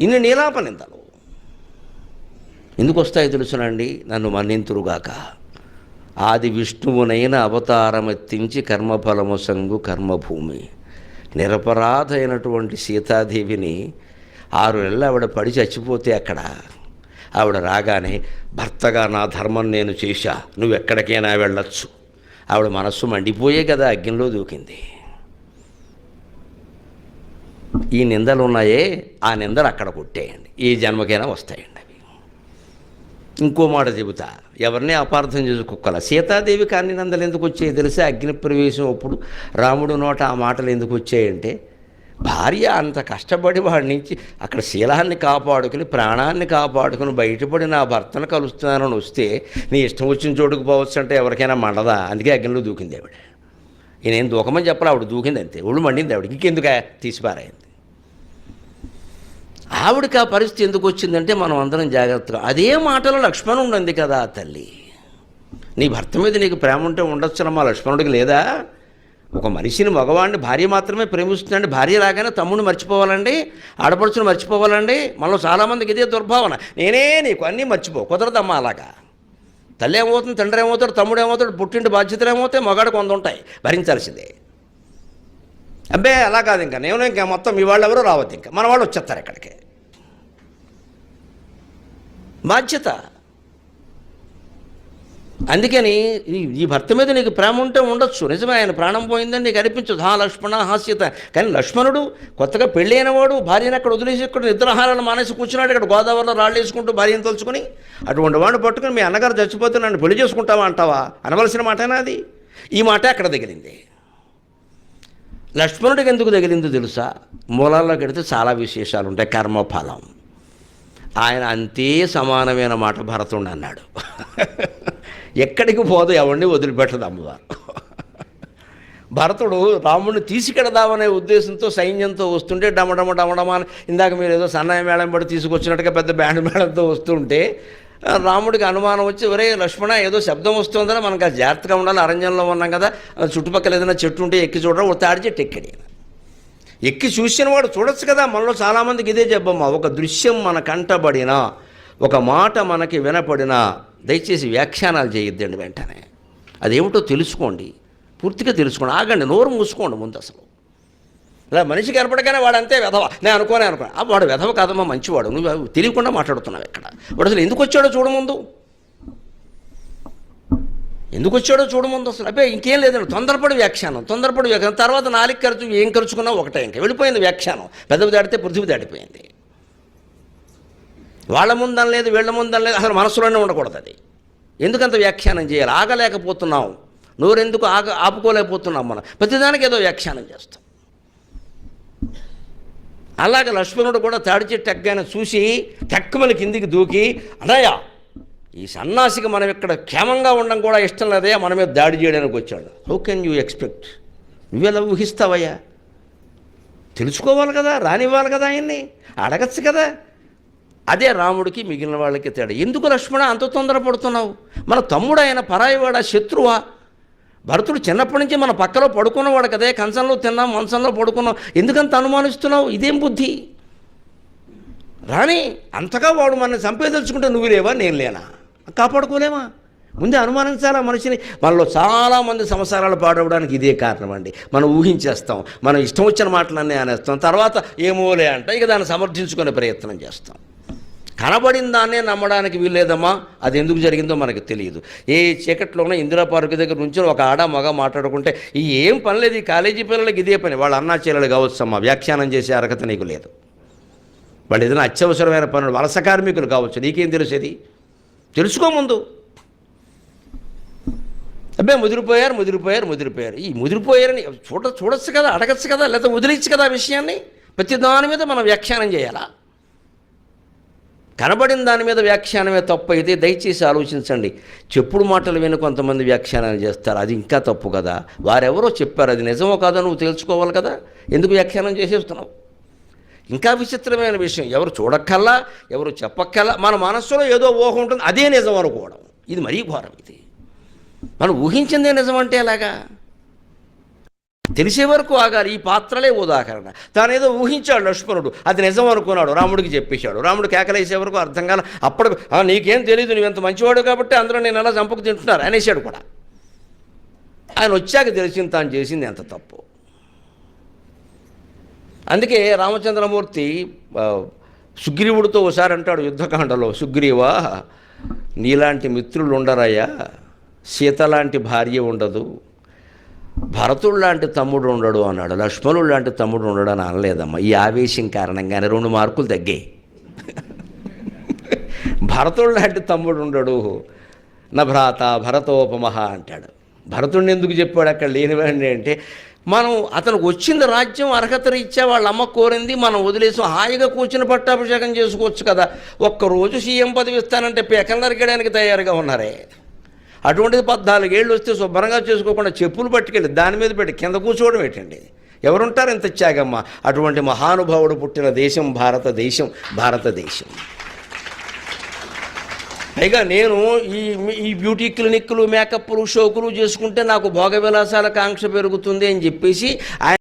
ఇన్ని నీలాప నిందలు. ఎందుకు వస్తాయి తెలుసునండి నన్ను మన్నింతురుగాక. ఆది విష్ణువునైన అవతారమెత్తించి కర్మఫలము సంగు కర్మభూమి. నిరపరాధైనటువంటి సీతాదేవిని ఆరు నెలలు ఆవిడ పడి చచ్చిపోతే అక్కడ. ఆవిడ రాగానే భర్తగా నా ధర్మం నేను చేశా. నువ్వు ఎక్కడికైనా వెళ్ళొచ్చు. ఆవిడ మనస్సు మండిపోయే కదా అగ్నిలో దూకింది. ఈ నిందలు ఉన్నాయే ఆ నిందలు అక్కడ కొట్టేయండి ఈ జన్మకైనా వస్తాయండి అవి. ఇంకో మాట చెబుతా ఎవరిని అపార్థం చేసుకోగల సీతాదేవి కాని నందలు ఎందుకు వచ్చాయి తెలిసే? అగ్ని ప్రవేశం అప్పుడు రాముడు నోట ఆ మాటలు ఎందుకు వచ్చాయంటే భార్య అంత కష్టపడి వాడి నుంచి అక్కడ శీలాన్ని కాపాడుకుని ప్రాణాన్ని కాపాడుకుని బయటపడి నా భర్తను కలుస్తున్నానని వస్తే నీ ఇష్టం వచ్చిన చోటుకు పోవచ్చు అంటే ఎవరికైనా మండదా? అందుకే అగ్నిలో దూకింది ఆవిడ. నేనేం దూకమని చెప్పాలి ఆవిడ దూకింది అంతే. ఒళ్ళు మండింది ఆవిడ ఇంకెందుకు తీసిపారాయింది ఆవిడకి ఆ పరిస్థితి ఎందుకు వచ్చిందంటే మనం అందరం జాగ్రత్తగా అదే మాటలో లక్ష్మణుడు ఉంది కదా తల్లి. నీ భర్త మీద నీకు ప్రేమ ఉంటే ఉండొచ్చునమ్మా లక్ష్మణుడికి లేదా? ఒక మనిషిని మగవాడిని భార్య మాత్రమే ప్రేమిస్తుందండి భార్య రాగానే తమ్ముడిని మర్చిపోవాలండి ఆడపడుచుని మర్చిపోవాలండి. మనలో చాలామందికి ఇదే దుర్భావన. నేనే నీకు అన్నీ మర్చిపో కుదరదమ్మా అలాగా. తల్లి ఏమవుతుంది తండ్రి ఏమవుతాడు తమ్ముడు ఏమవుతాడు పుట్టింటి బాధ్యతలు ఏమవుతాయి మగాడు కొంత ఉంటాయి భరించాల్సిందే. అబ్బే అలా కాదు ఇంకా. నేను ఇంకా మొత్తం మీ వాళ్ళు ఎవరో రావద్దు ఇంకా. మన వాళ్ళు వచ్చేస్తారు ఇక్కడికి బాధ్యత. అందుకని ఈ- భర్త మీద నీకు ప్రేమ ఉంటే ఉండొచ్చు. నిజమే ఆయన ప్రాణం పోయిందని నీకు అనిపించదు. హా లక్ష్మణ హాస్యత కానీ లక్ష్మణుడు కొత్తగా పెళ్ళైన వాడు భార్యను అక్కడ వదిలేసి ఇక్కడ నిద్రాహారాలు మానేసి కూర్చున్నాడు. ఇక్కడ గోదావరిలో రాళ్ళు వేసుకుంటూ భార్యను తలుచుకుని అటువంటి వాడిని పట్టుకుని మీ అన్నగారు చచ్చిపోతే నన్ను పెళ్ళి చేసుకుంటావా అంటావా? అనవలసిన మాటేనా అది? ఈ మాట అక్కడ తగిలింది? లక్ష్మణుడికి ఎందుకు తగిలిందో తెలుసా? మూలాల్లో కడితే చాలా విశేషాలు ఉంటాయి కర్మఫలం. ఆయన అంతే సమానమైన మాట భరతుడు అన్నాడు. ఎక్కడికి పోదు ఎవరిని వదిలిపెట్టదు అమ్మవారు. భరతుడు రాముడిని తీసుకెడదామనే ఉద్దేశంతో సైన్యంతో వస్తుంటే డమడమ డమడమ ఇందాక మీరు ఏదో సన్నాయి మేళం పడి తీసుకొచ్చినట్టుగా పెద్ద బ్యాండ్ మేళంతో వస్తుంటే రాముడికి అనుమానం వచ్చి ఒరే లక్ష్మణ ఏదో శబ్దం వస్తుందని మనకు ఆ జాగ్రత్తగా ఉండాలి అరణ్యంలో ఉన్నాం కదా చుట్టుపక్కల ఏదైనా చెట్టు ఉంటే ఎక్కి చూడడం ఒక తాడి చెట్టు ఎక్కడి ఎక్కి చూసిన వాడు చూడొచ్చు కదా. మనలో చాలామందికి ఇదే చెప్పమ్మా ఒక దృశ్యం మన కంటబడినా ఒక మాట మనకి వినపడినా దయచేసి వ్యాఖ్యానాలు చేయొద్దండి వెంటనే. అదేమిటో తెలుసుకోండి. పూర్తిగా తెలుసుకోండి. ఆగండి నోరు మూసుకోండి ముందు అసలు. ఇలా మనిషి కనపడగానే వాడు అంతే వెధవ. నేను అనుకోనే అనుకో వాడు వెధవ కాదమ్మా మంచివాడు. నువ్వు తెలియకుండా మాట్లాడుతున్నావు ఇక్కడ. వాడు అసలు ఎందుకు వచ్చాడో చూడముందు ఎందుకు వచ్చాడో చూడముందు అసలు. అబ్బే ఇంకేం లేదండి తొందరపడి వ్యాఖ్యానం తొందరపడి వ్యాఖ్యానం. తర్వాత నాలుగు ఖర్చు ఏం ఖర్చుకున్నా ఒకటే ఇంకా. వెళ్ళిపోయింది వ్యాఖ్యానం. పెద్దవి దాటితే పృథివీ దాటిపోయింది. వాళ్ళ ముందని లేదు వీళ్ళ ముందని లేదు అసలు మనసులోనే ఉండకూడదు అది. ఎందుకంత వ్యాఖ్యానం చేయాలి? ఆగలేకపోతున్నాం. నోరెందుకు ఆగ ఆపుకోలేకపోతున్నాం మనం. ప్రతిదానికి ఏదో వ్యాఖ్యానం చేస్తాం. అలాగే లక్ష్మణుడు కూడా తాడి చెట్టు ఎక్కగానే చూసి టక్కుమని కిందికి దూకి అన్నయ్య ఈ సన్నాసికి మనం ఇక్కడ క్షేమంగా ఉండడం కూడా ఇష్టం లేదే మన మీద దాడి చేయడానికి వచ్చాడు. హౌ కెన్ యూ ఎక్స్పెక్ట్ నువ్వెలా ఊహిస్తావయ్యా? తెలుసుకోవాలి కదా రానివ్వాలి కదా ఆయన్ని అడగచ్చు కదా. అదే రాముడికి మిగిలిన వాళ్ళకి తేడా. ఎందుకు లక్ష్మణ అంత తొందరపడుతున్నావు? మన తమ్ముడు ఆయన పరాయివాడా శత్రువా? భరతుడు చిన్నప్పటి నుంచి మన పక్కలో పడుకున్నవాడు కదే కంచంలో తిన్నాం మంచంలో పడుకున్నాం. ఎందుకంత అనుమానిస్తున్నావు? ఇదేం బుద్ధి? రాణి అంతగా వాడు మనల్ని చంపేదలుచుకుంటే నువ్వు లేవా? నేను లేనా? కాపాడుకోలేమా? ముందే అనుమానించాలా మనిషిని? మనలో చాలామంది సంసారాలు పాడవడానికి ఇదే కారణం అండి. మనం ఊహించేస్తాం. మనం ఇష్టం వచ్చిన మాటలన్నీ అనేస్తాం. తర్వాత ఏమోలే అంట. ఇక దాన్ని సమర్థించుకునే ప్రయత్నం చేస్తాం. కనబడిన దాన్నే నమ్మడానికి వీల్లేదమ్మా. అది ఎందుకు జరిగిందో మనకు తెలియదు. ఏ చీకట్లోనే ఇందిరా పార్క్ దగ్గర నుంచి ఒక ఆడ మగ మాట్లాడుకుంటే ఈ ఏం పని లేదు. ఈ కాలేజీ పిల్లలకి ఇదే పని. వాళ్ళ అన్నా చెల్లెలు కావచ్చమ్మా. వ్యాఖ్యానం చేసే అర్హత నీకు లేదు. వాళ్ళు ఏదైనా అత్యవసరమైన పనులు వలస కార్మికులు కావచ్చు. నీకేం తెలిసేది తెలుసుకో ముందు. అబ్బే ముదిరిపోయారు ముదిరిపోయారు ముదిరిపోయారు. ఈ ముదిరిపోయారని చూడ చూడొచ్చు కదా అడగచ్చు కదా లేదా వదిలేచ్చు కదా ఆ విషయాన్ని? ప్రతి దాని మీద మనం వ్యాఖ్యానం చేయాలా? కనబడిన దాని మీద వ్యాఖ్యానమే తప్పు అయితే దయచేసి ఆలోచించండి. చెప్పుడు మాటలు విని కొంతమంది వ్యాఖ్యానాలు చేస్తారు. అది ఇంకా తప్పు కదా. వారెవరో చెప్పారు. అది నిజమో కాదో నువ్వు తెలుసుకోవాలి కదా. ఎందుకు వ్యాఖ్యానం చేసేస్తున్నావు? ఇంకా విచిత్రమైన విషయం. ఎవరు చూడక్కల్లా ఎవరు చెప్పక్కల్లా మన మనస్సులో ఏదో ఊహ ఉంటుంది అదే నిజం అనుకోవడం. ఇది మరీ ఘోరం ఇది. మనం ఊహించిందే నిజం అంటే ఎలాగా? తెలిసే వరకు ఆగాలి. ఈ పాత్రలే ఉదాహరణ. తానేదో ఊహించాడు లక్ష్మణుడు. అది నిజం అనుకున్నాడు. రాముడికి చెప్పేశాడు. రాముడు కేకలేసే వరకు అర్థం కాల అప్పుడు "ఆ, నీకేం తెలియదు నువ్వు ఎంత మంచివాడు కాబట్టి అందరూ నేను అలా చంపకు తింటున్నారు అనేసాడు కూడా. ఆయన వచ్చాక తెలిసింది తాను చేసింది ఎంత తప్పు. అందుకే రామచంద్రమూర్తి సుగ్రీవుడితో ఒకసారి అంటాడు యుద్ధకాండలో సుగ్రీవా నీలాంటి మిత్రులు ఉండరయ్యా సీత లాంటి భార్య ఉండదు. భరతుడు లాంటి తమ్ముడు ఉండడు అన్నాడు. లక్ష్మణుడు లాంటి తమ్ముడు ఉండడు అని అనలేదమ్మా. ఈ ఆవేశం కారణంగానే రెండు మార్కులు తగ్గాయి. భరతుడు లాంటి తమ్ముడు ఉండడు. నా భ్రాత భరతోపమహ అంటాడు. భరతుడిని ఎందుకు చెప్పాడు అక్కడ లేనివాడిని అంటే మనం అతనికి వచ్చింది రాజ్యం అర్హత రీత్యా వాళ్ళ అమ్మ కోరింది మనం వదిలేసి హాయిగా కూర్చుని పట్టాభిషేకం చేసుకోవచ్చు కదా. ఒక్కరోజు సీఎం పదవి ఇస్తానంటే పేకలు నరికేయడానికి తయారుగా ఉన్నారే? అటువంటిది పద్నాలుగేళ్ళు వస్తే శుభ్రంగా చేసుకోకుండా చెప్పులు పట్టుకెళ్ళి దాని మీద పెట్టి కింద కూర్చోవడం ఏంటండి? ఎవరుంటారు ఇంత త్యాగమ్మ? అటువంటి మహానుభావుడు పుట్టిన దేశం భారతదేశం భారతదేశం. పైగా నేను ఈ ఈ బ్యూటీ క్లినిక్లు మేకప్లు షోకులు చేసుకుంటే నాకు భోగ విలాసాల కాంక్ష పెరుగుతుంది అని చెప్పేసి ఆయన